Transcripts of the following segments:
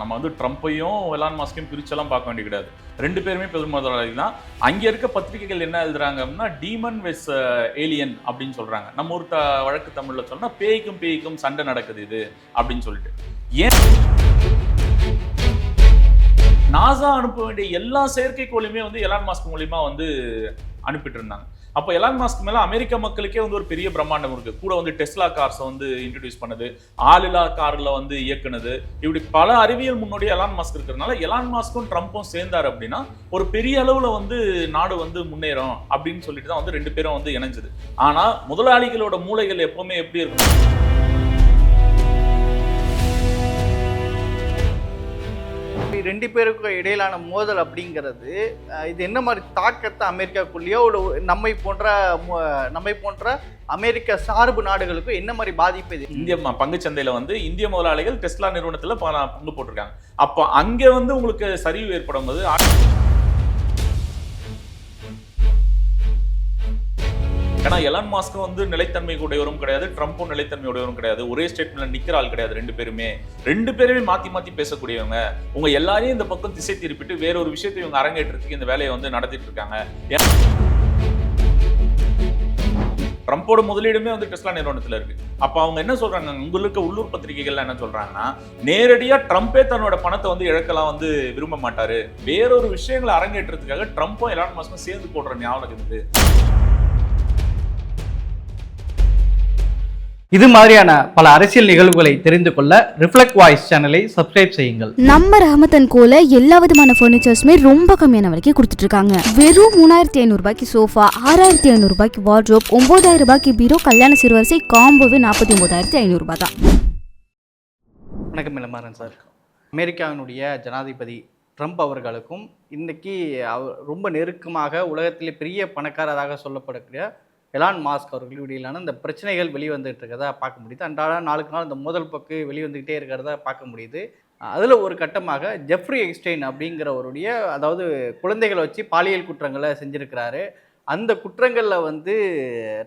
நம்ம வந்து ட்ரம்ப்பையும் எலான் மாஸ்கையும் பிரிச்செல்லாம் பார்க்க வேண்டிய கிடையாது. ரெண்டு பேருமே பெரும் முதலாளிகள் தான். அங்கே இருக்க பத்திரிகைகள் என்ன எழுதுறாங்க அப்படின்னா டீமன் வெஸ் ஏலியன் அப்படின்னு சொல்றாங்க. நம்ம ஒரு த வழக்கு தமிழில் சொன்னால் பேய்க்கும் பேய்க்கும் சண்டை நடக்குது இது அப்படின்னு சொல்லிட்டு. ஏன்? நாசா அனுப்ப வேண்டிய எல்லா செயற்கைக்கோளையுமே வந்து எலான் மாஸ்க் மூலியமா வந்து அனுப்பிட்டு இருந்தாங்க. அப்போ எலான் மாஸ்க் மேலே அமெரிக்க மக்களுக்கே வந்து ஒரு பெரிய பிரம்மாண்டம் இருக்கு. கூட வந்து டெஸ்லா கார்ஸை வந்து இன்ட்ரடியூஸ் பண்ணது ஆளில்லா கார்ல வந்து இயக்குனது. இப்படி பல அறிவியல் முன்னோடி எலான் மாஸ்க் இருக்கிறதுனால எலான் மாஸ்க்கும் ட்ரம்ப்பும் சேர்ந்தார் அப்படின்னா ஒரு பெரிய அளவில் வந்து நாடு வந்து முன்னேறும் அப்படின்னு சொல்லிட்டு தான் வந்து ரெண்டு பேரும் வந்து இணைஞ்சது. ஆனால் முதலாளிகளோட மூளைகள் எப்பவுமே எப்படி இருக்கும்? ரெண்டு பேருக்கும் இடையிலான மோதல் அப்படிங்கிறது இது என்ன மாதிரி தாக்கத்தை அமெரிக்காக்குள்ளேயோ ஒரு நம்மை போன்ற நம்மை போன்ற அமெரிக்க சார்பு நாடுகளுக்கும் என்ன மாதிரி பாதிப்பு இது? இந்திய பங்கு சந்தையில் வந்து இந்திய முதலாளிகள் டெஸ்லா நிறுவனத்தில் பங்கு போட்டிருக்காங்க. அப்போ அங்கே வந்து உங்களுக்கு சரிவு ஏற்படும் போது ஏன்னா எலான் மாஸ்க் வந்து நிலைத்தன்மை உடையவரும் கிடையாது ட்ரம்ப்பும் நிலைத்தன்மை உடையவரும் கிடையாது. ஒரே ஸ்டேட்மெண்ட்ல நிக்கிற ஆள் கிடையாது ரெண்டு பேருமே. ரெண்டு பேருமே மாத்தி மாத்தி பேசக்கூடியவங்க. உங்க எல்லாரையும் இந்த பக்கம் திசை திருப்பிட்டு வேற ஒரு விஷயத்தை இவங்க அரங்கேற்றத்துக்கு இந்த வேலையை வந்து நடத்திட்டு இருக்காங்க. ட்ரம்ப்போட முதலீடுமே வந்து டெஸ்லா நிறுவனத்துல இருக்கு. அப்போ அவங்க என்ன சொல்றாங்க? உங்களுக்கு உள்ளூர் பத்திரிகைகள்ல என்ன சொல்றாங்கன்னா நேரடியாக ட்ரம்ப்பே தன்னோட பணத்தை வந்து இழக்கலாம் வந்து விரும்ப மாட்டாரு. வேறொரு விஷயங்களை அரங்கேற்றத்துக்காக ட்ரம்ப்பும் எலான் மாஸ்க்கும் சேர்ந்து போடுற ஞாபகம் இருக்குது. இது மாதிரியான பல அரசியல் நிகழ்வுகளை தெரிந்து கொள்ள ரிஃப்ளெக்ட் வாய்ஸ் சேனலை சப்ஸ்கிரைப் செய்யுங்கள். நம்ம ரஹமத்தன் கோல எல்லா விதமான ஃபர்னிச்சர்ஸுமே ரொம்ப கம்மியான விலைக்கு கொடுத்துட்டு இருக்காங்க வெறும் மூணாயிரத்தி ஐநூறு ரூபாய்க்கு சோஃபா ஆறாயிரத்தி ஐநூறு ரூபாய்க்கு வார்ட்ரோப் ஒன்பதாயிரம் ரூபாய்க்கு பீரோ கல்யாண சிறுவரிசை காம்போவே நாற்பத்தி ஒன்பதாயிரத்தி ஐநூறு ரூபாய் தான். வணக்கம் இளமாறன் சார். அமெரிக்காவினுடைய ஜனாதிபதி ட்ரம்ப் அவர்களுக்கும் இன்னைக்கு அவர் ரொம்ப நெருக்கமாக உலகத்திலே பெரிய பணக்காரராக சொல்லப்படக்கூடிய எலான் மாஸ்க் அவர்கள் இடையிலான இந்த பிரச்சனைகள் வெளிவந்துட்டு இருக்கிறதா பார்க்க முடியுது. அன்றாட நாளுக்கு நாள் இந்த முதல் பக்கு வெளிவந்துக்கிட்டே இருக்கிறதா பார்க்க முடியுது. அதில் ஒரு கட்டமாக ஜெஃப்ரி எக்ஸ்டெயின் அப்படிங்கிறவருடைய அதாவது குழந்தைகளை வச்சு பாலியல் குற்றங்களை செஞ்சுருக்கிறாரு. அந்த குற்றங்களில் வந்து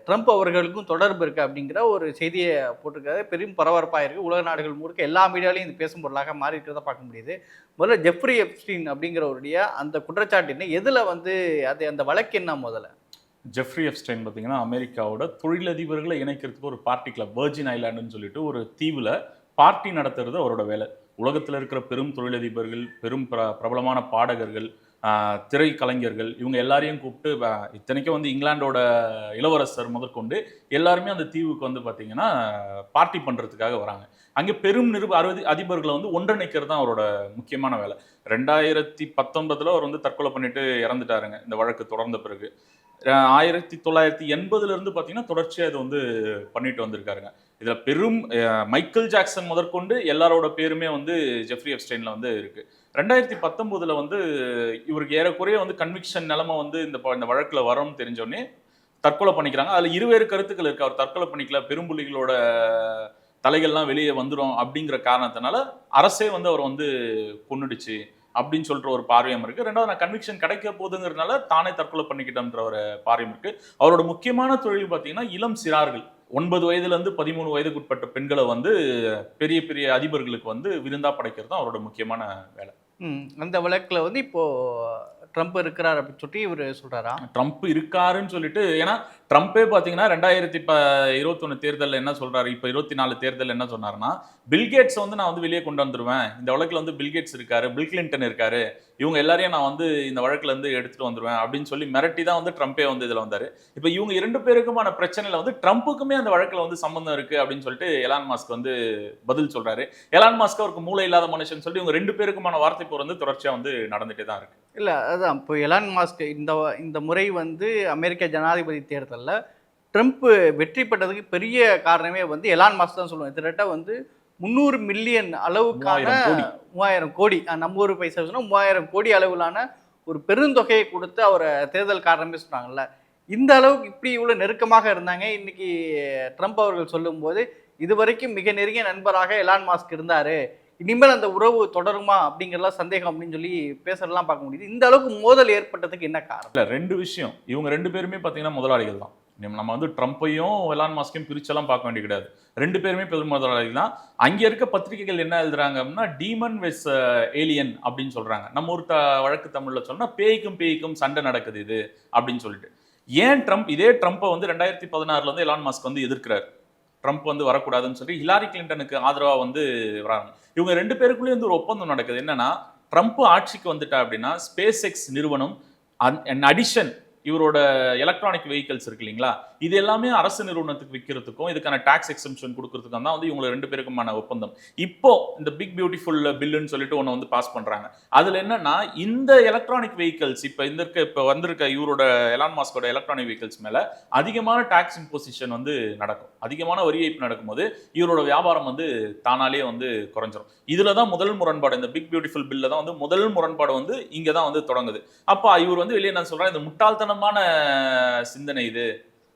ட்ரம்ப் அவர்களுக்கும் தொடர்பு இருக்குது அப்படிங்கிற ஒரு செய்தியை போட்டிருக்காரு. பெரும் பரபரப்பாக இருக்குது உலக நாடுகள் முழுக்க எல்லா மீடியாலையும் இது பேசும் பொருளாக மாறி இருக்கிறத பார்க்க முடியுது. முதல்ல ஜெஃப்ரி எப்ஸ்டீன் அப்படிங்கிறவருடைய அந்த குற்றச்சாட்டு என்ன எதில் வந்து அது அந்த வழக்கு என்ன முதல்ல? ஜெஃப்ரி எஃப்ஸ்டைன் பார்த்தீங்கன்னா அமெரிக்காவோட தொழிலதிபர்களை இணைக்கிறதுக்கு ஒரு பார்ட்டி கிளப் வேர்ஜின் ஐலாண்டுன்னு சொல்லிட்டு ஒரு தீவில் பார்ட்டி நடத்துறது அவரோட வேலை. உலகத்தில் இருக்கிற பெரும் தொழிலதிபர்கள் பெரும் பிர பிரபலமான பாடகர்கள் திரைக்கலைஞர்கள் திரை கலைஞர்கள் இவங்க எல்லாரையும் கூப்பிட்டு இத்தனைக்கும் வந்து இங்கிலாந்தோட இளவரசர் முதற்கொண்டு எல்லாருமே அந்த தீவுக்கு வந்து பார்த்தீங்கன்னா பார்ட்டி பண்ணுறதுக்காக வராங்க. அங்கே பெரும் நிருப அறுபது அதிபர்களை வந்து ஒன்றிணைக்கிறது தான் அவரோட முக்கியமான வேலை. ரெண்டாயிரத்தி பத்தொன்பதில் அவர் வந்து தற்கொலை பண்ணிட்டு இறந்துட்டாருங்க இந்த வழக்கு தொடர்ந்த பிறகு. ஆயிரத்தி தொள்ளாயிரத்தி எண்பதுலேருந்து பார்த்தீங்கன்னா தொடர்ச்சியாக இது வந்து பண்ணிட்டு வந்திருக்காருங்க. இதில் பெரும் மைக்கேல் ஜாக்சன் முதற்கொண்டு எல்லாரோட பேருமே வந்து ஜெஃப்ரி எப்ஸ்டைனில் வந்து இருக்குது ரெண்டாயிரத்தி பத்தொம்போதில் வந்து இவருக்கு ஏறக்குறைய வந்து கன்விக்ஷன் நிலமை வந்து இந்த ப- இந்த வழக்கில் வரும்னு தெரிஞ்சோடனே தற்கொலை பண்ணிக்கிறாங்க. அதில் இருவேறு கருத்துக்கள் இருக்குது அவர் தற்கொலை பண்ணிக்கல பெரும்புள்ளிகளோட தலைகள்லாம் வெளியே வந்துடும் அப்படிங்கிற காரணத்தினால அரசே வந்து அவர் வந்து கொன்னுடுச்சு. அப்படின்னு சொல்ற ஒரு பார்வையும் இருக்கு. ரெண்டாவது நான் கன்விக்ஷன் கிடைக்க போகுதுங்கிறதுனால தானே தற்கொலை பண்ணிக்கிட்டோம்ன்ற ஒரு பார்வையும் இருக்கு. அவரோட முக்கியமான தொழில் பார்த்தீங்கன்னா இளம் சிறார்கள். ஒன்பது வயதுல இருந்து பதிமூணு வயதுக்குட்பட்ட பெண்களை வந்து பெரிய பெரிய அதிபர்களுக்கு வந்து விருந்தா படைக்கிறது தான் அவரோட முக்கியமான வேலை. அந்த வழக்கில் வந்து இப்போ ட்ரம்ப் இருக்கிறார் அப்படின்னு சொல்லிட்டு இவர் சொல்றாரா? ட்ரம்ப் இருக்காருன்னு சொல்லிட்டு ஏன்னா ட்ரம்ப்பே பார்த்தீங்கன்னா ரெண்டாயிரத்தி இப்போ இருபத்தொன்னு தேர்தலில் என்ன சொல்கிறாரு இப்போ இருபத்தி நாலு தேர்தலில் என்ன சொன்னார்னா பில்கேட்ஸ் வந்து நான் வந்து வெளியே கொண்டு வந்துடுவேன் இந்த வழக்கில் வந்து பில்கேட்ஸ் இருக்காரு பில் கிளின்டன் இருக்காரு. இவங்க எல்லாரையும் நான் வந்து இந்த வழக்கில் இருந்து எடுத்துகிட்டு வந்துடுவேன் அப்படின்னு சொல்லி மிரட்டி தான் வந்து ட்ரம்ப்பே வந்து இதில் வந்தார். இப்போ இவங்க இரண்டு பேருக்குமான பிரச்சனையில் வந்து ட்ரம்ப்புக்குமே அந்த வழக்கில் வந்து சம்மந்தம் இருக்குது அப்படின்னு சொல்லிட்டு எலான் மாஸ்க் வந்து பதில் சொல்கிறாரு எலான் மாஸ்க் அவருக்கு மூளை இல்லாத மனுஷன் சொல்லிட்டு இவங்க ரெண்டு பேருக்குமான வார்த்தை போர் வந்து தொடர்ச்சியாக வந்து நடந்துகிட்டே தான் இருக்குது இல்லை அதுதான் இப்போ எலான் மாஸ்க் இந்த இந்த முறை வந்து அமெரிக்க ஜனாதிபதி தேர்தல் தேர்தலில் ட்ரம்ப் வெற்றி பெற்றதுக்கு பெரிய காரணமே வந்து எலான் மாஸ்க் தான் சொல்லுவேன் கிட்டத்தட்ட வந்து முந்நூறு மில்லியன் அளவுக்கான மூவாயிரம் கோடி. நம்ம ஊர் பைசா சொன்னா மூவாயிரம் கோடி அளவிலான ஒரு பெருந்தொகையை கொடுத்து அவரை தேர்தல் காரணமே சொன்னாங்கல்ல. இந்த அளவுக்கு இப்படி இவ்வளோ நெருக்கமாக இருந்தாங்க. இன்னைக்கு ட்ரம்ப் அவர்கள் சொல்லும்போது இதுவரைக்கும் மிக நெருங்கிய நண்பராக எலான் மாஸ்க் இருந்தாரு. இனிமேல் அந்த உறவு தொடருமா அப்படிங்கிறலாம் சந்தேகம் அப்படின்னு சொல்லி பேசுறதெல்லாம் பார்க்க முடியுது. இந்த அளவுக்கு மோதல் ஏற்பட்டதுக்கு என்ன காரணம்? இல்லை ரெண்டு விஷயம். இவங்க ரெண்டு பேருமே பார்த்தீங்கன்னா முதலாளிகள் தான். நம்ம நம்ம வந்து ட்ரம்ப்பையும் எலான் மாஸ்கையும் பிரிச்செல்லாம் பார்க்க வேண்டிய கிடையாது. ரெண்டு பேருமே பெரும் முதலாளி தான். அங்கே இருக்க பத்திரிகைகள் என்ன எழுதுறாங்க அப்படின்னா டீமன் வெஸ் ஏலியன் அப்படின்னு சொல்கிறாங்க நம்ம ஒரு த வழக்கு தமிழில் சொன்னால் பேய்க்கும் பேய்க்கும் சண்டை நடக்குது இது அப்படின்னு சொல்லிட்டு. ஏன் ட்ரம்ப் இதே ட்ரம்ப்பை வந்து ரெண்டாயிரத்தி பதினாறுல வந்து எலான் மாஸ்க் வந்து எதிர்க்கிறார்? ட்ரம்ப் வந்து வரக்கூடாதுன்னு சொல்லி ஹிலாரி கிளின்டனுக்கு ஆதரவாக வந்து வராங்க. இவங்க ரெண்டு பேருக்குள்ளேயும் வந்து ஒரு ஒப்பந்தம் நடக்குது. என்னன்னா ட்ரம்ப் ஆட்சிக்கு வந்துட்டா அப்படின்னா ஸ்பேஸ் எக்ஸ் நிறுவனம் அன் அடிஷன் இவரோட எலக்ட்ரானிக் வெஹிக்கல்ஸ் இருக்கு இல்லைங்களா? இது எல்லாமே அரசு நிறுவனத்துக்கு விற்கிறதுக்கும் இதுக்கான டாக்ஸ் எக்ஸம்ஷன் கொடுக்கறதுக்கும் தான் வந்து இவங்க ரெண்டு பேருக்குமான ஒப்பந்தம். இப்போ இந்த பிக் பியூட்டிஃபுல் பில்லுன்னு சொல்லிட்டு ஒன்று வந்து பாஸ் பண்றாங்க. அதுல என்னன்னா இந்த எலக்ட்ரானிக் வெஹிக்கல்ஸ் இப்போ இந்த இருக்க இப்போ வந்திருக்க இவரோட எலான் மாஸ்கோட எலக்ட்ரானிக் வெஹிக்கல்ஸ் மேல அதிகமான டாக்ஸ் இம்போசிஷன் வந்து நடக்கும். அதிகமான வரி ஏய்ப்பு நடக்கும்போது இவரோட வியாபாரம் வந்து தானாலே வந்து குறைஞ்சிரும். இதுல தான் முதல் முரண்பாடு இந்த பிக் பியூட்டிஃபுல் பில்ல தான் வந்து முதல் முரண்பாடு வந்து இங்கே தான் வந்து தொடங்குது. அப்போ இவர் வந்து வெளியே என்ன சொல்றாரு? இந்த சாதாரணமான சிந்தனை இது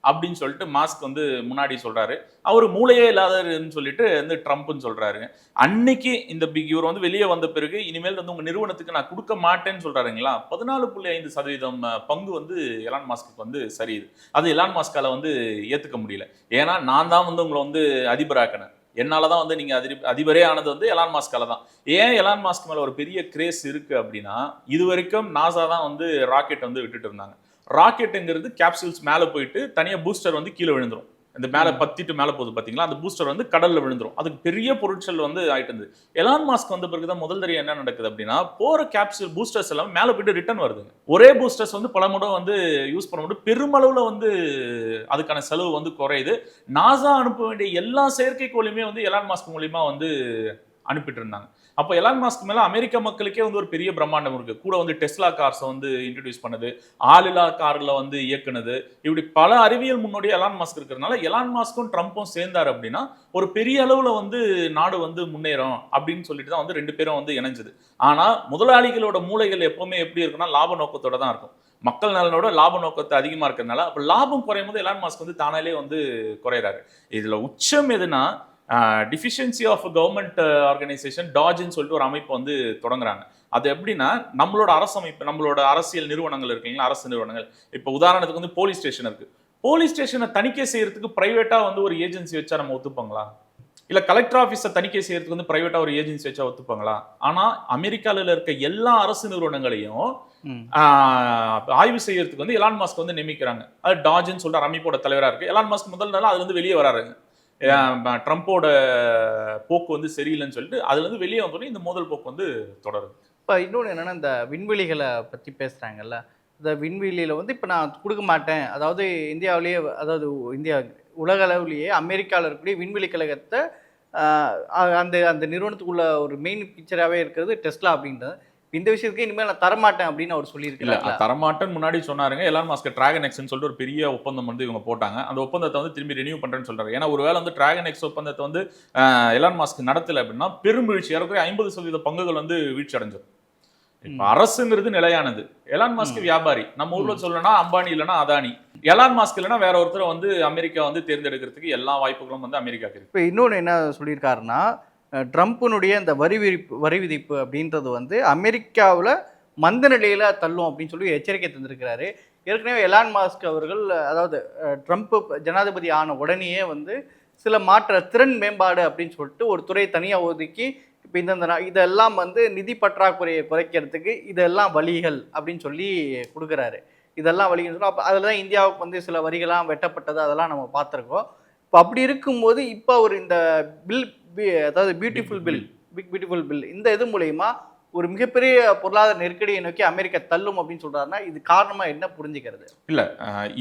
அப்படின்னு சொல்லிட்டு மாஸ்க் வந்து முன்னாடி சொல்றாரு. அவர் மூளையே இல்லாதருன்னு சொல்லிட்டு வந்து ட்ரம்ப்னு சொல்றாரு. அன்னைக்கு இந்த பிக் இவர் வந்து வெளியே வந்த பிறகு இனிமேல் வந்து உங்க நிறுவனத்துக்கு நான் கொடுக்க மாட்டேன்னு சொல்றாருங்களா? பதினாலு புள்ளி ஐந்து சதவீதம் பங்கு வந்து எலான் மாஸ்க்கு வந்து சரியுது அது எலான் மாஸ்கால வந்து ஏத்துக்க முடியல. ஏன்னா நான் தான் வந்து உங்களை வந்து அதிபராக்கினேன். என்னால் தான் வந்து நீங்கள் அதிப அதிபரே ஆனது வந்து எலான் மாஸ்கால தான். ஏன் எலான் மாஸ்க் மேலே ஒரு பெரிய கிரேஸ் இருக்குது அப்படின்னா இது வரைக்கும் நாசா தான் வந்து ராக்கெட் வந்து விட்டுட்டு இருந்தாங்க. ராக்கெட்டுங்கிறது கேப்சூல்ஸ் மேலே போயிட்டு தனியாக பூஸ்டர் வந்து கீழே விழுந்துரும். இந்த மேலே பத்திட்டு மேலே போகுது பார்த்தீங்களா அந்த பூஸ்டர் வந்து கடல்ல விழுந்துரும். அதுக்கு பெரிய பொருட்கள் வந்து ஆயிட்டு இருந்தது. எலான் மாஸ்க் வந்த பிறகு தான் முதல் தடவை என்ன நடக்குது அப்படின்னா போற கேப்சூல் பூஸ்டர்ஸ் எல்லாம் மேலே போயிட்டு ரிட்டர்ன் வருதுங்க. ஒரே பூஸ்டர்ஸ் வந்து பல முறை வந்து யூஸ் பண்ண முடியும். பெருமளவுல வந்து அதுக்கான செலவு வந்து குறையுது. நாசா அனுப்ப வேண்டிய எல்லா செயற்கைக்கோளையுமே வந்து எலான் மாஸ்க் மூலியமா வந்து அனுப்பிட்டு இருந்தாங்க அப்போ எலான் மாஸ்க் மேல அமெரிக்க மக்களுக்கே வந்து ஒரு பெரிய பிரம்மாண்டம் இருக்கு. கூட வந்து டெஸ்லா கார்ஸை வந்து இன்ட்ரடியூஸ் பண்ணது ஆளில்லா கார்ல வந்து இயக்குனது இப்படி பல அறிவியல் முன்னோடி எலான் மாஸ்க் இருக்கிறதுனால எலான் மாஸ்க்கும் ட்ரம்ப்பும் சேர்ந்தார் அப்படின்னா ஒரு பெரிய அளவுல வந்து நாடு வந்து முன்னேறும் அப்படின்னு சொல்லிட்டு தான் வந்து ரெண்டு பேரும் வந்து இணைஞ்சது. ஆனா முதலாளிகளோட மூளைகள் எப்பவுமே எப்படி இருக்குன்னா லாப நோக்கத்தோட தான் இருக்கும். மக்கள் நலனோட லாப நோக்கத்தை அதிகமாக இருக்கிறதுனால அப்போ லாபம் குறையும் போது எலான் மாஸ்க் வந்து தானாலே வந்து குறையிறாரு. இதில் உச்சம் எதுனா டிஃபிஷியன்சி ஆஃப் கவர்மெண்ட் ஆர்கனைசேஷன் டாஜ்னு சொல்லிட்டு ஒரு அமைப்பு வந்து தொடங்குறாங்க. அது எப்படின்னா நம்மளோட அரசமைப்பு நம்மளோட அரசியல் நிறுவனங்கள் இருக்கு இல்லைங்களா அரசு நிறுவனங்கள். இப்போ உதாரணத்துக்கு வந்து போலீஸ் ஸ்டேஷன் இருக்கு. போலீஸ் ஸ்டேஷனை தணிக்கை செய்யறதுக்கு பிரைவேட்டா வந்து ஒரு ஏஜென்சி வச்சா நம்ம ஒத்துப்பாங்களா? இல்ல கலெக்டர் ஆஃபீஸை தணிக்கை செய்யறதுக்கு வந்து பிரைவேட்டா ஒரு ஏஜென்சி வச்சா ஒத்துப்பாங்களா? ஆனா அமெரிக்கால இருக்க எல்லா அரசு நிறுவனங்களையும் ஆய்வு செய்யறதுக்கு வந்து எலான் மாஸ்க் வந்து நியமிக்கிறாங்க. அது டாஜ்னு சொல்லிட்டு அமைப்போட தலைவரா இருக்கு. எலான் மாஸ்க் முதல் நாள் அதுல இருந்து வெளியே வராருங்க. ட்ரம்ப்போட போக்கு வந்து சரியில்லைன்னு சொல்லிட்டு அதுலேருந்து வெளியே வந்தோடனே இந்த மோதல் போக்கு வந்து தொடருது. இப்போ இன்னொன்று என்னென்னா இந்த விண்வெளிகளை பற்றி பேசுகிறாங்கல்ல இந்த விண்வெளியில் வந்து இப்போ நான் கொடுக்க மாட்டேன். அதாவது இந்தியாவிலேயே அதாவது இந்தியா உலக அளவுலேயே அமெரிக்காவில் இருக்கக்கூடிய விண்வெளி கழகத்தை அந்த அந்த நிறுவனத்துக்குள்ள ஒரு மெயின் பிக்சராகவே இருக்கிறது டெஸ்லா அப்படின்றது. இந்த விஷயத்துக்கு இனிமேல் நான் தரமாட்டேன் அப்படின்னு அவர் இல்ல சொல்லியிருக்கிறாங்க தரமாட்டேன்னு முன்னாடி சொன்னாருங்க. எலான் மாஸ்க் டிராகன் எக்ஸ்னு சொல்லிட்டு ஒரு பெரிய ஒப்பந்தம் வந்து இவங்க போட்டாங்க. அந்த ஒப்பந்தத்தை வந்து திரும்பி ரெனியூ பண்றேன்னு சொல்றாரு. ஏன்னா ஒருவேளை வந்து டிராகன் எக்ஸ் ஒப்பந்தத்தை வந்து எலான் மாஸ்க் நடத்தல அப்படின்னா பெரும் வீழ்ச்சி ஏறக்குறைய ஐம்பது சதவீத பங்குகள் வந்து வீழ்ச்சி அடைஞ்சிடும் இப்ப. அரசுங்கிறது நிலையானது. எலான் மாஸ்க் வியாபாரி. நம்ம ஊர்ல சொல்லணும்னா அம்பானி இல்லைன்னா அதானி. எலான் மாஸ்க் இல்லைன்னா வேற ஒருத்தரை வந்து அமெரிக்கா வந்து தேர்ந்தெடுக்கிறதுக்கு எல்லா வாய்ப்புகளும் வந்து அமெரிக்காக்கு இருக்கு. இப்போ இன்னொன்று என்ன சொல்லியிருக்காருன்னா ட்ரம்ப்பினுடைய இந்த வரி விதிப்பு வரி விதிப்பு அப்படின்றது வந்து அமெரிக்காவில் மந்த நிலையில் தள்ளும் அப்படின்னு சொல்லி எச்சரிக்கை தந்திருக்கிறாரு. ஏற்கனவே எலான் மாஸ்க் அவர்கள் அதாவது ட்ரம்ப்பு ட்ரம்ப் ஜனாதிபதி ஆன உடனேயே வந்து சில மாற்ற திறன் மேம்பாடு அப்படின்னு சொல்லிட்டு ஒரு துறை தனியாக ஒதுக்கி இப்போ இந்தந்த இதெல்லாம் வந்து நிதி பற்றாக்குறையை குறைக்கிறதுக்கு இதெல்லாம் வழிகள் அப்படின்னு சொல்லி கொடுக்குறாரு. இதெல்லாம் வழிகள் சொல்லி அப்போ அதில் தான் இந்தியாவுக்கு வந்து சில வரிகள்லாம் வெட்டப்பட்டது அதெல்லாம் நம்ம பார்த்துருக்கோம். இப்போ அப்படி இருக்கும்போது இப்போ ஒரு இந்த பில் அதாவது beautiful bill big beautiful bill இந்த இது மூலயமா ஒரு மிகப்பெரிய பொருளாதார நெருக்கடியை நோக்கி அமெரிக்கா தள்ளும் அப்படின்னு சொல்கிறாருன்னா இது காரணமாக என்ன புரிஞ்சுக்கிறது? இல்லை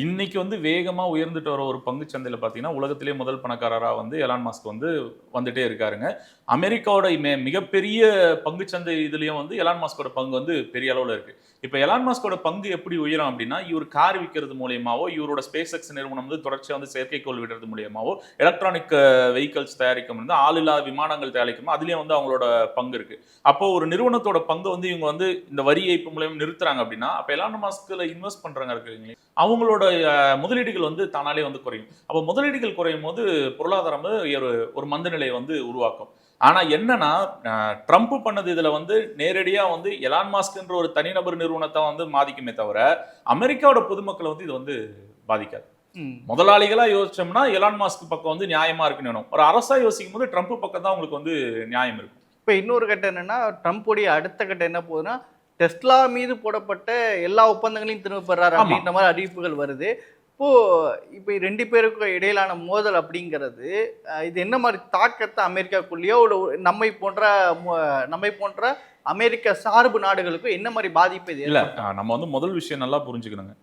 இன்னைக்கு வந்து வேகமாக உயர்ந்துட்டு வர ஒரு பங்கு சந்தையில் பார்த்தீங்கன்னா உலகத்திலே முதல் பணக்காரராக வந்து எலான் மாஸ்க் வந்து வந்துட்டே இருக்காருங்க. அமெரிக்காவோட மே- மிகப்பெரிய பங்கு சந்தை இதுலேயும் வந்து எலான் மாஸ்கோட பங்கு வந்து பெரிய அளவில் இருக்குது இப்போ எலான் மாஸ்கோட பங்கு எப்படி உயரும் அப்படின்னா இவர் கார் விற்கிறது மூலியமாவோ இவரோட ஸ்பேஸ் எக்ஸ் நிறுவனம் வந்து தொடர்ச்சியாக வந்து செயற்கைக்கோள் விடுறது மூலியமாவோ எலக்ட்ரானிக் வெஹிக்கல்ஸ் தயாரிக்கும் வந்து ஆளில்லா விமானங்கள் தயாரிக்கும் அதுலேயும் வந்து அவங்களோட பங்கு இருக்குது அப்போ ஒரு நிறுவனம் நிறுவனத்தோட பங்கு வந்து இவங்க வந்து இந்த வரி ஏய்ப்பு மூலியம் நிறுத்துறாங்க அப்படின்னா அப்ப எலான் மாஸ்க்ல இன்வெஸ்ட் பண்றாங்க இருக்குங்களே அவங்களோட முதலீடுகள் வந்து தானாலே வந்து குறையும். அப்போ முதலீடுகள் குறையும் போது பொருளாதாரம் ஒரு ஒரு மந்த நிலையை வந்து உருவாக்கும். ஆனா என்னன்னா ட்ரம்ப் பண்ணது இதுல வந்து நேரடியா வந்து எலான் மாஸ்க்ன்ற ஒரு தனிநபர் நிறுவனத்தை வந்து பாதிக்குமே தவிர அமெரிக்காவோட பொதுமக்களை வந்து இது வந்து பாதிக்காது. முதலாளிகளா யோசிச்சோம்னா எலான் மாஸ்க் பக்கம் வந்து நியாயமா இருக்குன்னு வேணும் ஒரு அரசா யோசிக்கும் போது ட்ரம்ப் பக்கம் தான் உங்களுக்கு வந்து நியாயம் இருக்கும். இப்போ இன்னொரு கட்டம் என்னன்னா ட்ரம்ப்புடைய அடுத்த கட்டம் என்ன போகுதுன்னா டெஸ்லா மீது போடப்பட்ட எல்லா ஒப்பந்தங்களையும் திரும்ப பெறாரு. அப்படின்ற மாதிரி அறிவிப்புகள் வருது. இப்போ இப்போ ரெண்டு பேருக்கும் இடையிலான மோதல் அப்படிங்கிறது இது என்ன மாதிரி தாக்கத்தை அமெரிக்காக்குள்ளேயோ ஒரு நம்மை போன்ற நம்மை போன்ற அமெரிக்க சார்பு நாடுகளுக்கும் என்ன மாதிரி பாதிப்பு இது இல்ல நம்ம வந்து முதல் விஷயம் நல்லா புரிஞ்சுக்கணுங்க.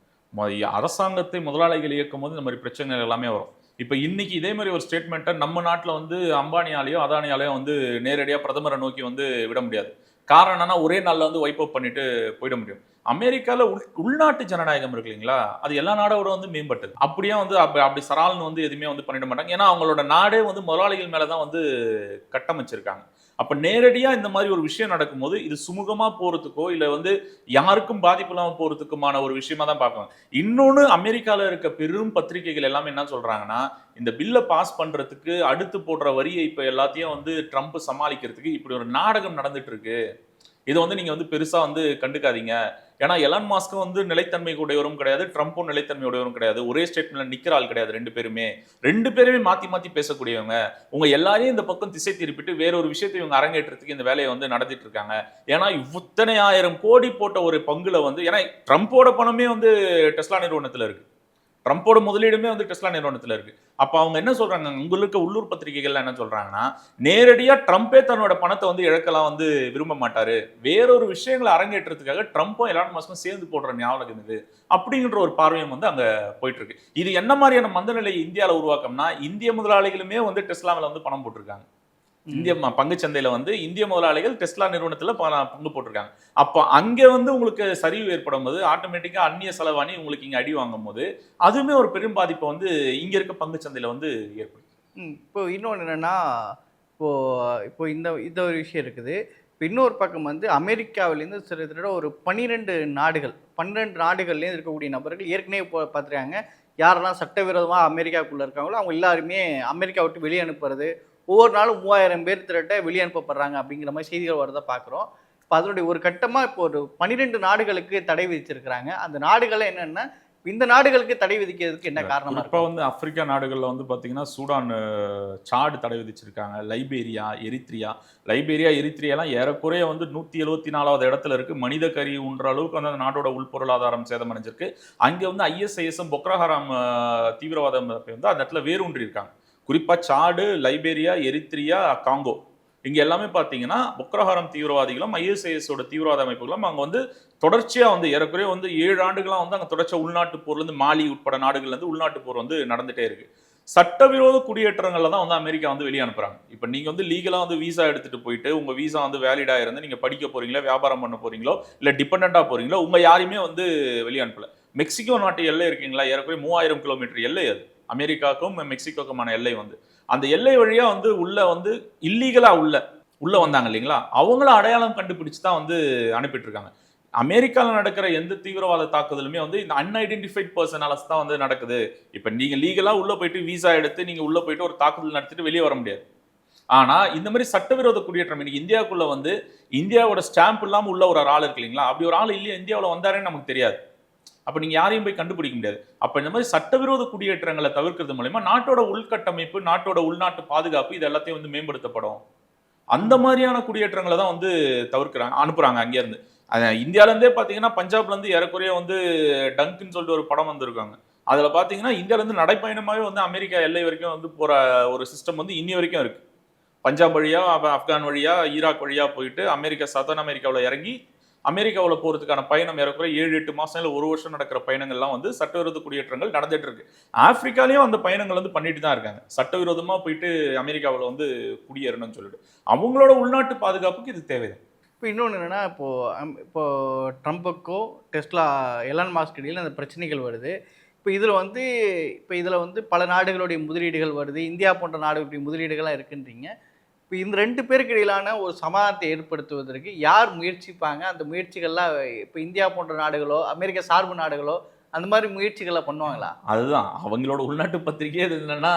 அரசாங்கத்தை முதலாளிகள் இயக்கும் போது இந்த மாதிரி பிரச்சனைகள் எல்லாமே வரும். இப்போ இன்னைக்கு இதே மாதிரி ஒரு ஸ்டேட்மெண்ட்டை நம்ம நாட்டில் வந்து அம்பானியாலேயோ அதானியாலேயோ வந்து நேரடியாக பிரதமரை நோக்கி வந்து விட முடியாது. காரணம் என்னன்னா ஒரே நாளில் வந்து ஒய்ப் அப் பண்ணிட்டு போயிட முடியும். அமெரிக்காவில் உள் உள்நாட்டு ஜனநாயகம் இருக்கு இல்லைங்களா? அது எல்லா நாடோட வந்து மேம்பட்டது. அப்படியே வந்து அப்படி அப்படி சரால்னு வந்து எதுவுமே வந்து பண்ணிட மாட்டாங்க. ஏன்னா அவங்களோட நாடே வந்து முதலாளிகள் மேலே தான் வந்து கட்டமைச்சிருக்காங்க. அப்ப நேரடியா இந்த மாதிரி ஒரு விஷயம் நடக்கும்போது இது சுமூகமா போறதுக்கோ இல்ல வந்து யாருக்கும் பாதிப்பு இல்லாம போறதுக்குமான ஒரு விஷயமா தான் பார்க்கணும். இன்னொன்னு அமெரிக்கால இருக்க பெரும் பத்திரிகைகள் எல்லாமே என்ன சொல்றாங்கன்னா இந்த பில்லை பாஸ் பண்றதுக்கு அடுத்து போடுற வரியை இப்ப எல்லாத்தையும் வந்து ட்ரம்ப் சமாளிக்கிறதுக்கு இப்படி ஒரு நாடகம் நடந்துட்டு இருக்கு. இதை வந்து நீங்க வந்து பெருசா வந்து கண்டுக்காதீங்க. ஏன்னா எலான் மாஸ்க்கும் வந்து நிலைத்தன்மை உடையவரும் கிடையாது ட்ரம்ப்பும் நிலைத்தன்மை உடையவரும் கிடையாது. ஒரே ஸ்டேட்மெண்ட்ல நிக்கிற ஆள் கிடையாது ரெண்டு பேருமே. ரெண்டு பேருமே மாத்தி மாத்தி பேசக்கூடியவங்க. உங்க எல்லாரையும் இந்த பக்கம் திசை திருப்பிட்டு வேற ஒரு விஷயத்தை இவங்க அரங்கேற்றத்துக்கு இந்த வேலையை வந்து நடத்திட்டு இருக்காங்க. ஏன்னா இத்தனை ஆயிரம் கோடி போட்ட ஒரு பங்குல வந்து ஏன்னா ட்ரம்ப்போட பணமே வந்து டெஸ்லா நிறுவனத்துல இருக்கு. ட்ரம்ப்போட முதலீடுமே வந்து டெஸ்லா நிறுவனத்தில் இருக்கு. அப்போ அவங்க என்ன சொல்றாங்க? உங்களுக்கு இருக்க உள்ளூர் பத்திரிகைகள்ல என்ன சொல்றாங்கன்னா நேரடியாக ட்ரம்ப்பே தன்னோட பணத்தை வந்து இழக்கலாம் வந்து விரும்ப மாட்டாரு. வேறொரு விஷயங்களை அரங்கேற்றத்துக்காக ட்ரம்ப்பும் எலான் மாஸ்க்கும் சேர்ந்து போடுற ஞாபகம் இது அப்படிங்கிற ஒரு பார்வையும் வந்து அங்க போயிட்டு இருக்கு இது என்ன மாதிரியான மந்தநிலை இந்தியாவில் உருவாக்கம்னா இந்திய முதலாளிகளுமே வந்து டெஸ்லாவில் வந்து பணம் போட்டிருக்காங்க. இந்திய பங்கு சந்தையில வந்து இந்திய முதலாளிகள் டெஸ்லா நிறுவனத்தில் ப- பங்கு போட்டிருக்காங்க. அப்போ அங்கே வந்து உங்களுக்கு சரிவு ஏற்படும் போது ஆட்டோமேட்டிக்காக அந்நிய செலவாணி உங்களுக்கு இங்கே அடி வாங்கும் போது அதுவுமே ஒரு பெரும் பாதிப்பை வந்து இங்கே இருக்க பங்குச்சந்தையில வந்து ஏற்படும். இப்போ இன்னொன்று என்னென்னா இப்போ இப்போ இந்த இந்த ஒரு விஷயம் இருக்குது. இப்போ இன்னொரு பக்கம் வந்து அமெரிக்காவிலேருந்து சில ஒரு பன்னிரெண்டு நாடுகள் பன்னிரெண்டு நாடுகள்லேருந்து இருக்கக்கூடிய நபர்கள் ஏற்கனவே இப்போ பார்த்துருக்காங்க. யாரெல்லாம் சட்டவிரோதமாக அமெரிக்காவுக்குள்ளே இருக்காங்களோ அவங்க எல்லாருமே அமெரிக்கா விட்டு வெளியே அனுப்புறது ஒவ்வொரு நாளும் மூவாயிரம் பேர் திரட்ட வெளியே அனுப்பப்படுறாங்க அப்படிங்கிற மாதிரி செய்திகள் வரதை பார்க்குறோம். இப்போ அதனுடைய ஒரு கட்டமாக இப்போ ஒரு பன்னிரெண்டு நாடுகளுக்கு தடை விதிச்சிருக்கிறாங்க. அந்த நாடுகள் என்னென்னா இந்த நாடுகளுக்கு தடை விதிக்கிறதுக்கு என்ன குறிப்பா இருக்கும்? வந்து ஆப்பிரிக்கா நாடுகள்ல வந்து பாத்தீங்கன்னா சூடான் சாடு தடை விதிச்சிருக்காங்க. லைபேரியா எரித்ரியா. லைபேரியா எரித்ரியாலாம் ஏறக்குறைய வந்து நூத்தி எழுபத்தி நாலாவது இடத்துல இருக்கு. மனித கறி உன்ற அளவுக்கு வந்து அந்த நாட்டோட உள்பொருளாதாரம் சேதமடைஞ்சிருக்கு. அங்க வந்து ஐஎஸ்ஐஎஸும் பொக்ராஹராம் அஹ், தீவிரவாத அமைப்பு வந்து அந்த இடத்துல வேரூன்றி இருக்காங்க குறிப்பாக சாடு லைபேரியா எரித்ரியா காங்கோ. இங்கே எல்லாமே பார்த்தீங்கன்னா பொக்ரஹாரம் தீவிரவாதிகளும் ஐஎஸ்ஐஎஸோட தீவிரவாத அமைப்புகளும் அங்கே வந்து தொடர்ச்சியாக வந்து ஏறக்குறைய வந்து ஏழு ஆண்டுகளாக வந்து அங்கே தொடர்ச்சியாக உள்நாட்டு போர்லேருந்து மாலி உட்பட நாடுகள்லேருந்து உள்நாட்டு போர் வந்து நடந்துகிட்டே இருக்குது சட்டவிரோத குடியேற்றங்களில் தான் வந்து அமெரிக்கா வந்து வெளியே அனுப்புகிறாங்க இப்போ நீங்கள் வந்து லீகலாக வந்து வீசா எடுத்துகிட்டு போயிட்டு உங்கள் வீசா வந்து வேலிடாக இருந்து நீங்கள் படிக்க போகிறீங்களா வியாபாரம் பண்ண போகிறீங்களோ இல்லை டிபெண்ட்டாக போகிறீங்களோ உங்கள் யாரையுமே வந்து வெளியே அனுப்பலை. மெக்சிகோ நாட்டு எல்லை இருக்கீங்களா? ஏறக்குறைய மூவாயிரம் கிலோமீட்டர் எல்லை அது. அமெரிக்காவுக்கும் மெக்சிகோக்குமான எல்லை வந்து. அந்த எல்லை வழியா வந்து உள்ள வந்து இல்லீகலா உள்ள உள்ள வந்தாங்க இல்லைங்களா? அவங்கள அடையாளம் கண்டுபிடிச்சு தான் வந்து அனுப்பிட்டு இருக்காங்க நடக்கிற எந்த தீவிரவாத தாக்குதலுமே வந்து இந்த அன்ஐடென்டிஃபைட் பர்சனாலஸ் தான் வந்து நடக்குது. இப்போ நீங்கள் லீகலாக உள்ளே போயிட்டு வீசா எடுத்து நீங்கள் உள்ளே போயிட்டு ஒரு தாக்குதல் நடத்திட்டு வெளியே வர முடியாது. ஆனால் இந்த மாதிரி சட்டவிரோத குடியேற்றம் இன்னைக்கு இந்தியாவுக்குள்ளே வந்து இந்தியாவோட ஸ்டாம்ப் இல்லாமல் உள்ள ஒரு ஆள் இருக்கு இல்லைங்களா? அப்படி ஒரு ஆள் இல்லையா? இந்தியாவில் வந்தாருன்னு நமக்கு தெரியாது. அப்போ நீங்கள் யாரையும் போய் கண்டுபிடிக்க முடியாது. அப்போ இந்த மாதிரி சட்டவிரோத குடியேற்றங்களை தவிர்க்கிறது மூலயமா நாட்டோட உள்கட்டமைப்பு நாட்டோட உள்நாட்டு பாதுகாப்பு இது எல்லாத்தையும் வந்து மேம்படுத்தப்படும். அந்த மாதிரியான குடியேற்றங்களை தான் வந்து தவிர்க்கிறாங்க அனுப்புகிறாங்க அங்கேருந்து இந்தியாவிலேருந்தே பார்த்தீங்கன்னா பஞ்சாப்லேருந்து ஏறக்குறைய வந்து டங்க்னு சொல்லிட்டு ஒரு படம் வந்திருக்காங்க. அதில் பார்த்தீங்கன்னா இந்தியாவிலேருந்து நடைப்பயணமாகவே வந்து அமெரிக்கா எல்லை வரைக்கும் வந்து போகிற ஒரு சிஸ்டம் வந்து இன்னி வரைக்கும் இருக்குது பஞ்சாப் வழியாக அப்ப ஆப்கான் வழியா ஈராக் வழியாக போயிட்டு அமெரிக்கா சதன் அமெரிக்காவில் இறங்கி அமெரிக்காவில் போகிறதுக்கான பயணம் ஏறக்குறைய ஏழு எட்டு மாதம் இல்லை ஒரு வருஷம் நடக்கிற பயணங்கள்லாம் வந்து சட்டவிரோத குடியேற்றங்கள் நடந்துட்டு இருக்கு. ஆப்பிரிக்காலையும் அந்த பயணங்கள் வந்து பண்ணிட்டு தான் இருக்காங்க. சட்டவிரோதமாக போயிட்டு அமெரிக்காவில் வந்து குடியேறணும்னு சொல்லிட்டு. அவங்களோட உள்நாட்டு பாதுகாப்புக்கு இது தேவைதான். இப்போ இன்னொன்று என்னென்னா இப்போது இப்போது இப்போ ட்ரம்ப்புக்கோ டெஸ்லா எலான் மாஸ்க் இடையில் அந்த பிரச்சனைகள் வருது. இப்போ இதில் வந்து இப்போ இதில் வந்து பல நாடுகளுடைய முதலீடுகள் வருது. இந்தியா போன்ற நாடுகளுடைய முதலீடுகள்லாம் இருக்குன்றீங்க. இப்போ இந்த ரெண்டு பேருக்கு இடையிலான ஒரு சமாதானத்தை ஏற்படுத்துவதற்கு யார் முயற்சிப்பாங்க? அந்த முயற்சிகள்லாம் இப்போ இந்தியா போன்ற நாடுகளோ அமெரிக்க சார்பு நாடுகளோ அந்த மாதிரி முயற்சிகளை பண்ணுவாங்களா? அதுதான். அவங்களோட உள்நாட்டு பத்திரிகை இது என்னன்னா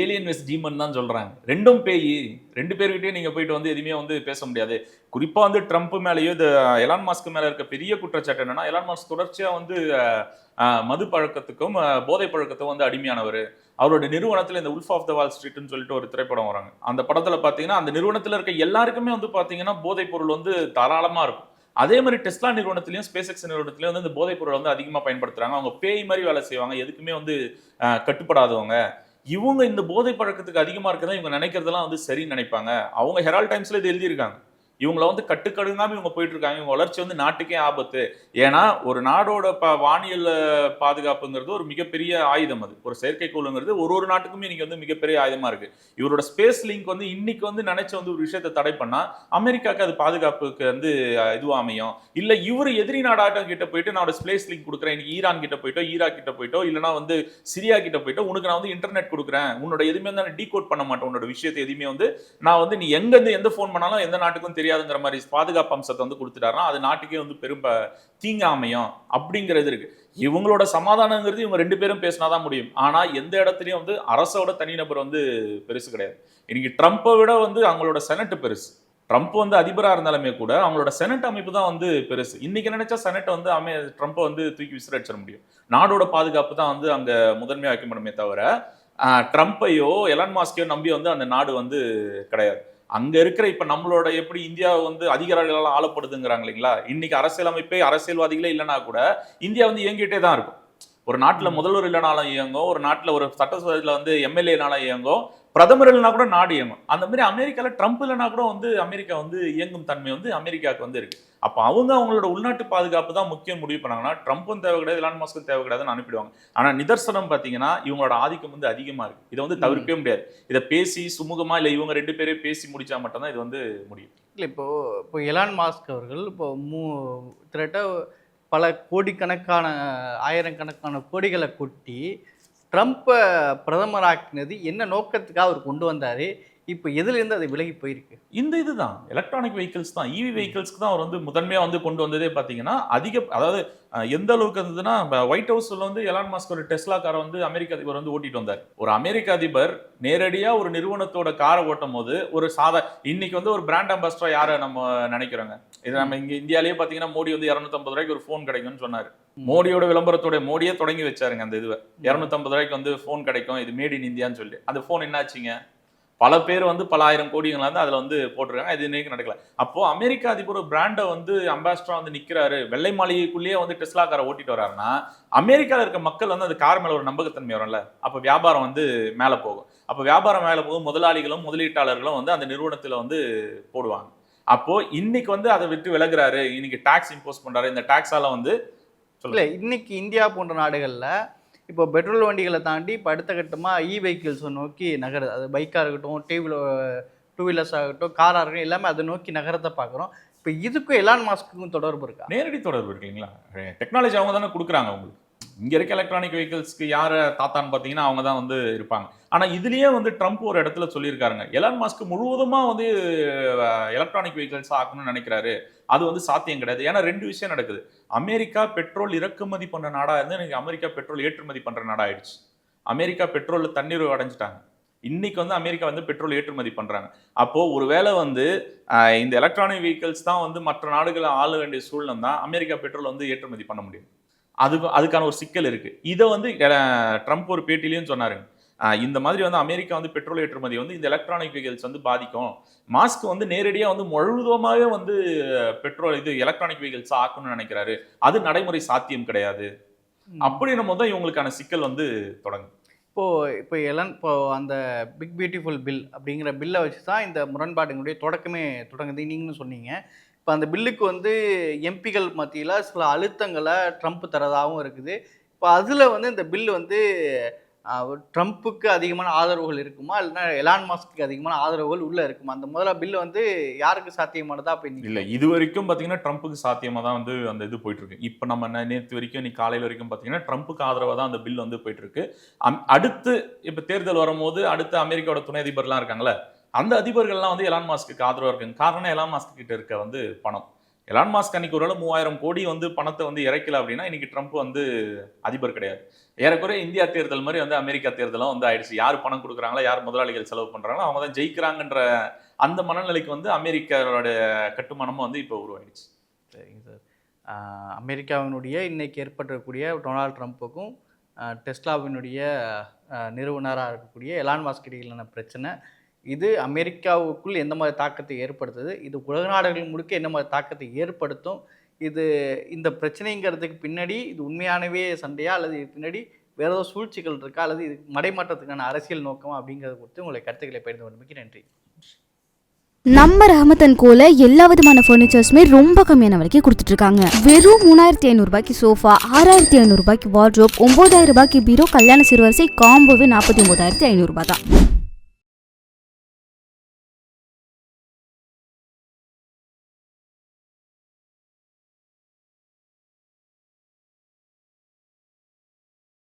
ஏலியன் வெஸ் ஜீமன் தான் சொல்றாங்க. ரெண்டும் பேய். ரெண்டு பேர்கிட்டயும் நீங்க போயிட்டு வந்து எதுவுமே வந்து பேச முடியாது. குறிப்பா வந்து ட்ரம்ப் மேலேயோ இந்த எலான் மாஸ்க் மேல இருக்க பெரிய குற்றச்சாட்டு என்னன்னா எலான் மாஸ்க் தொடர்ச்சியா வந்து மது பழக்கத்துக்கும் போதை பழக்கத்துக்கும் வந்து அடிமையானவர். அவரோட நிறுவனத்தில் இந்த உல்ஃப் ஆஃப் த வால் ஸ்ட்ரீட்னு சொல்லிட்டு ஒரு திரைப்படம் வராங்க. அந்த படத்தில் பார்த்தீங்கன்னா அந்த நிறுவனத்தில் இருக்க எல்லாருக்குமே வந்து பார்த்தீங்கன்னா போதைப் பொருள் வந்து தாராளமாக இருக்கும். அதே மாதிரி டெஸ்லா நிறுவனத்திலையும் ஸ்பேஸ் எக்ஸ் நிறுவனத்திலையும் வந்து இந்த போதைப் பொருளை வந்து அதிகமாக பயன்படுத்துறாங்க. அவங்க பேய் மாதிரி வேலை செய்வாங்க. எதுக்குமே வந்து கட்டுப்படாதவங்க. இவங்க இந்த போதை பழக்கத்துக்கு அதிகமாக இருக்கதான் இவங்க நினைக்கிறதெல்லாம் வந்து சரின்னு நினைப்பாங்க. அவங்க ஹெரால் டைம்ஸில் இது எழுதியிருக்காங்க. இவங்கள வந்து கட்டுக்கடுங்காம இவங்க போயிட்டு இருக்காங்க இவங்க வளர்ச்சி வந்து நாட்டுக்கே ஆபத்து. ஏன்னா ஒரு நாடோட ப வானியல் பாதுகாப்புங்கிறது ஒரு மிகப்பெரிய ஆயுதம் அது. ஒரு செயற்கைக்கோளுங்கிறது ஒரு ஒரு நாட்டுக்குமே இன்னைக்கு வந்து மிகப்பெரிய ஆயுதமா இருக்கு. இவரோட ஸ்பேஸ் லிங்க் வந்து இன்னைக்கு வந்து நினைச்ச வந்து ஒரு விஷயத்த தடை பண்ணா அமெரிக்காக்கு அது பாதுகாப்புக்கு வந்து இதுவா அமையும். இல்ல இவர் எதிரி நாடாட்டம் கிட்ட போயிட்டு நான் ஸ்பேஸ் லிங்க் கொடுக்குறேன். இன்னைக்கு ஈரான் கிட்ட போயிட்டோ ஈராக் கிட்ட போயிட்டோ இல்லைனா வந்து சிரியா கிட்ட போயிட்டோ உனக்கு நான் வந்து இன்டர்நெட் கொடுக்குறேன். உன்னோட எதுவுமே வந்து நான் டீகோட் பண்ண மாட்டேன். உன்னோட விஷயத்தை எதுவுமே வந்து நான் வந்து நீ எங்கேருந்து எந்த ஃபோன் பண்ணாலும் எந்த நாட்டுக்கும் தெரியாதுங்கிற மாதிரி பாதுகாப்பு அம்சத்தை வந்து கொடுத்துட்டாருன்னா அது நாட்டுக்கே வந்து பெரும் ப- அமையும் அப்படிங்கிறது இருக்கு. இவங்களோட சமாதானங்கிறது இவங்க ரெண்டு பேரும் பேசினாதான் முடியும். ஆனா எந்த இடத்துலையும் வந்து அரசோட தனிநபர் வந்து பெருசு கிடையாது. இன்னைக்கு ட்ரம்ப்பை விட வந்து அவங்களோட செனட் பெருசு. ட்ரம்ப் வந்து அதிபராக இருந்தாலுமே கூட அவங்களோட செனட் அமைப்பு தான் வந்து பெருசு. இன்னைக்கு நினைச்சா செனட் வந்து அமே ட்ரம்ப்பை வந்து தூக்கி விசிறடிச்சிட முடியும். நாடோட பாதுகாப்பு தான் வந்து அங்க முதன்மையா வைக்கப்படணுமே தவிர ட்ரம்ப்பையோ எலான் மாஸ்கையோ நம்பி வந்து அந்த நாடு வந்து கிடையாது. அங்க இருக்கிற இப்ப நம்மளோட எப்படி இந்தியா வந்து அதிகாரிகளால் ஆளப்படுதுங்கிறாங்க இல்லைங்களா? இன்னைக்கு அரசியலமைப்பே அரசியல்வாதிகளே இல்லைன்னா கூட இந்தியா வந்து இயங்கிட்டே தான் இருக்கும். ஒரு நாட்டுல முதல்வர் இல்லைனாலும் இயங்கும் ஒரு நாட்டுல ஒரு சட்டசபையில வந்து எம்எல்ஏனாலும் இயங்கும் பிரதமர் இல்லைனா கூட நாடு இயங்கும். அந்த மாதிரி அமெரிக்காவில் ட்ரம்ப் இல்லைனா கூட வந்து அமெரிக்கா வந்து இயங்கும் தன்மை வந்து அமெரிக்காவுக்கு வந்து இருக்கு. அப்போ அவங்க அவங்களோட உள்நாட்டு பாதுகாப்பு தான் முக்கியம் முடிவு பண்ணாங்கன்னா ட்ரம்ப்பும் தேவை கிடையாது எலான் மாஸ்க்கும் தேவை கிடையாதுன்னு அனுப்பிடுவாங்க. ஆனால் நிதர்சனம் பார்த்தீங்கன்னா இவங்களோட ஆதிக்கம் வந்து அதிகமாக இருக்கு. இதை வந்து தவிர்க்கவே முடியாது. இதை பேசி சுமூகமாக இல்லை இவங்க ரெண்டு பேரே பேசி முடிச்சா மட்டும்தான் இது வந்து முடியும். இல்லை இப்போ இப்போ எலான் மாஸ்க் அவர்கள் இப்போ மூ திரட்ட பல கோடிக்கணக்கான ஆயிரக்கணக்கான கோடிகளை கொட்டி ட்ரம்ப்பை பிரதமராக்கினது என்ன நோக்கத்துக்காக அவர் கொண்டு வந்தார்? இப்போ எதுலேருந்து அது விலகி போயிருக்கு? இந்த இதுதான். எலக்ட்ரானிக் வெஹிக்கிள்ஸ் தான். இவி வெஹிக்கிள்ஸ்க்கு தான் அவர் வந்து முதன்மையா வந்து கொண்டு வந்ததே பாத்தீங்கன்னா அதிக அதாவது எந்த அளவுக்கு இருந்ததுன்னா ஒயிட் ஹவுஸ்ல வந்து எலான் மாஸ்க் ஒரு டெஸ்லா காரை வந்து அமெரிக்க அதிபர் வந்து ஓட்டிட்டு வந்தார். ஒரு அமெரிக்க அதிபர் நேரடியா ஒரு நிறுவனத்தோட காரை ஓட்டும் போது ஒரு சாதா இன்னைக்கு வந்து ஒரு பிராண்ட் அம்பாஸ்டரா யாரை நம்ம நினைக்கிறோங்க? இது நம்ம இங்க இந்தியாலயே பாத்தீங்கன்னா மோடி வந்து 250 ரூபாய்க்கு ஒரு ஃபோன் கிடைக்கும்னு சொன்னாரு. மோடியோட விளம்பரத்தோட மோடியே தொடங்கி வச்சாருங்க அந்த இதுவை. 250 ரூபாய்க்கு வந்து ஃபோன் கிடைக்கும். இது மேட் இன் இந்தியான்னு சொல்லி. அந்த ஃபோன் என்னாச்சுங்க? பல பேர் வந்து பல ஆயிரம் கோடிகள் வந்து அதில் வந்து போட்டிருக்காங்க. இது இன்னைக்கு நடக்கல. அப்போது அமெரிக்க அதிபர் பிராண்டை வந்து அம்பாஸ்டராக வந்து நிற்கிறாரு வெள்ளை மாளிகைக்குள்ளேயே வந்து டெஸ்லா காரை ஓட்டிட்டு வராருன்னா அமெரிக்காவில் இருக்க மக்கள் வந்து அந்த கார் மேலே ஒரு நம்பகத்தன்மை வரும்ல. அப்போ வியாபாரம் வந்து மேலே போகும். அப்போ வியாபாரம் மேலே போகும். முதலாளிகளும் முதலீட்டாளர்களும் வந்து அந்த நிறுவனத்தில் வந்து போடுவாங்க. அப்போது இன்னைக்கு வந்து அதை விட்டு விலகுறாரு. இன்னைக்கு டேக்ஸ் இம்போஸ் பண்ணுறாரு இந்த டேக்ஸால் வந்து இல்லை இன்னைக்கு இந்தியா போன்ற நாடுகளில் இப்போ பெட்ரோல் வண்டிகளை தாண்டி இப்போ அடுத்த கட்டமாக இ வெஹிக்கிள்ஸை நோக்கி நகருது. அது பைக்காக இருக்கட்டும் டூ டூ வீலர்ஸ் ஆகட்டும் காராக இருக்கட்டும் எல்லாமே அதை நோக்கி நகரத்தை பார்க்குறோம். இப்போ இதுக்கும் எலான் மாஸ்க்குக்கும் தொடர்பு இருக்கா? நேரடி தொடர்பு இருக்கு இல்லைங்களா? டெக்னாலஜி அவங்க தானே கொடுக்குறாங்க உங்களுக்கு இங்கே இருக்க எலக்ட்ரானிக் வெஹிக்கிள்ஸ்க்கு யார் தாத்தான்னு பார்த்தீங்கன்னா அவங்க தான் வந்து இருப்பாங்க. ஆனால் இதுலேயே வந்து ட்ரம்ப் ஒரு இடத்துல சொல்லியிருக்காருங்க. எலான் மாஸ்க் முழுவதுமாக வந்து எலக்ட்ரானிக் வெஹிக்கிள்ஸ் ஆக்கணும்னு நினைக்கிறாரு. அது வந்து சாத்தியம் கிடையாது. ஏன்னா ரெண்டு விஷயம் நடக்குது. அமெரிக்கா பெட்ரோல் இறக்குமதி பண்ண நாடாக இருந்து எனக்கு அமெரிக்கா பெட்ரோல் ஏற்றுமதி பண்ணுற நாடாக ஆயிடுச்சு. அமெரிக்கா பெட்ரோலில் தண்ணீர் அடைஞ்சிட்டாங்க. இன்னைக்கு வந்து அமெரிக்கா வந்து பெட்ரோல் ஏற்றுமதி பண்ணுறாங்க அப்போது ஒரு வேளை வந்து இந்த எலக்ட்ரானிக் வெஹிக்கிள்ஸ் தான் வந்து மற்ற நாடுகளை ஆள வேண்டிய சூழ்நிலை தான் அமெரிக்கா பெட்ரோல் வந்து ஏற்றுமதி பண்ண முடியும். அதுக்கு அதுக்கான ஒரு சிக்கல் இருக்குது இதை வந்து ட்ரம்ப் ஒரு பேட்டிலையும் சொன்னாருங்க. இந்த மாதிரி வந்து அமெரிக்கா வந்து பெட்ரோல் ஏற்றுமதி வந்து இந்த எலக்ட்ரானிக் வெஹிக்கிள்ஸ் வந்து பாதிக்கும். மாஸ்க் வந்து நேரடியாக வந்து முழுவதுமாவே வந்து பெட்ரோல் இது எலக்ட்ரானிக் வெஹிக்கிள்ஸ் ஆக்கணும்னு நினைக்கிறாரு. அது நடைமுறை சாத்தியம் கிடையாது. அப்படின்னும் போது தான் இவங்களுக்கான சிக்கல் வந்து தொடங்கும். இப்போ இப்போ எலன் இப்போ அந்த பிக் பியூட்டிஃபுல் பில் அப்படிங்கிற பில்லை வச்சு தான் இந்த முரண்பாடுங்களுடைய தொடக்கமே தொடங்குது. நீங்களும் சொன்னீங்க. இப்போ அந்த பில்லுக்கு வந்து எம்பிகள் மத்தியில் சில அழுத்தங்களை ட்ரம்ப் தரதாகவும் இருக்குது. இப்போ அதில் வந்து இந்த பில் வந்து ட்ரம்ப்புக்கு அதிகமான ஆதரவுகள் இருக்குமா? இல்லைன்னா எலான் மாஸ்க்கு அதிகமான ஆதரவுகள் உள்ளே இருக்குமா? அந்த முதல்ல பில்லு வந்து யாருக்கு சாத்தியமானதா அப்போ இன்னைக்கு இது வரைக்கும் பார்த்தீங்கன்னா ட்ரம்ப்புக்கு சாத்தியமாக தான் வந்து அந்த இது போயிட்டுருக்கு. இப்போ நம்ம நேற்று வரைக்கும் இன்னைக்கு காலையில் வரைக்கும் பார்த்தீங்கன்னா ட்ரம்ப்புக்கு ஆதரவாக தான் அந்த பில் வந்து போயிட்டுருக்கு. அம்- அடுத்து இப்போ தேர்தல் வரும்போது அடுத்து அமெரிக்காவோட துணை அதிபர்லாம் இருக்காங்களே அந்த அதிபர்கள்லாம் வந்து எலான் மாஸ்க்கு ஆதரவாக இருக்குங்க. காரணம் எலான் மாஸ்க் கிட்ட இருக்க வந்து பணம். எலான் மாஸ்க் அன்னைக்கு ஒரு மூவாயிரம் கோடி வந்து பணத்தை வந்து இறைக்கல அப்படின்னா இன்னைக்கு ட்ரம்ப் வந்து அதிபர் கிடையாது. ஏறக்குறைய இந்தியா தேர்தல் மாதிரி வந்து அமெரிக்கா தேர்தலும் வந்து ஆயிடுச்சு. யார் பணம் கொடுக்குறாங்களோ யார் முதலாளிகள் செலவு பண்ணுறாங்களோ அவங்க தான் ஜெயிக்கிறாங்கன்ற அந்த மனநிலைக்கு வந்து அமெரிக்காவோட கட்டுமானமும் வந்து இப்போ உருவாயிடுச்சு. சரிங்க சார். அமெரிக்காவினுடைய இன்றைக்கி ஏற்பட்டிருக்கக்கூடிய டொனால்ட் ட்ரம்ப்புக்கும் டெஸ்லாவினுடைய நிறுவனராக இருக்கக்கூடிய எலான் மாஸ்க் பிரச்சனை இது அமெரிக்காவுக்குள் எந்த மாதிரி தாக்கத்தை ஏற்படுத்துது இது உலக நாடுகள் முழுக்க என்ன மாதிரி தாக்கத்தை ஏற்படுத்தும் இது இந்த பிரச்சனைங்கிறதுக்கு பின்னாடி இது உண்மையானவே சண்டையா அல்லது இதுக்கு பின்னாடி வேற ஏதோ சூழ்ச்சிகள் இருக்கா அல்லது இது மடைமாற்றத்துக்கான அரசியல் நோக்கமா அப்படிங்கிறத குறித்து உங்களை கருத்துக்களை பகிர்ந்து கொண்டமைக்கு நன்றி. நம்ம ரஹமத்தன் கோல எல்லா விதமான ஃபர்னிச்சர்ஸுமே ரொம்ப கம்மியான விலைக்கு கொடுத்துட்டு இருக்காங்க வெறும் மூணாயிரத்தி ஐநூறுபாய்க்கு சோஃபா ஆறாயிரத்தி ஐநூறுபாய்க்கு வார்ட்ரோப் ஒன்பதாயிரம் ரூபாய்க்கு பீரோ கல்யாண சிறுவரிசை காம்போவே நாற்பத்தி ஒன்பதாயிரத்தி ஐநூறுபா தான்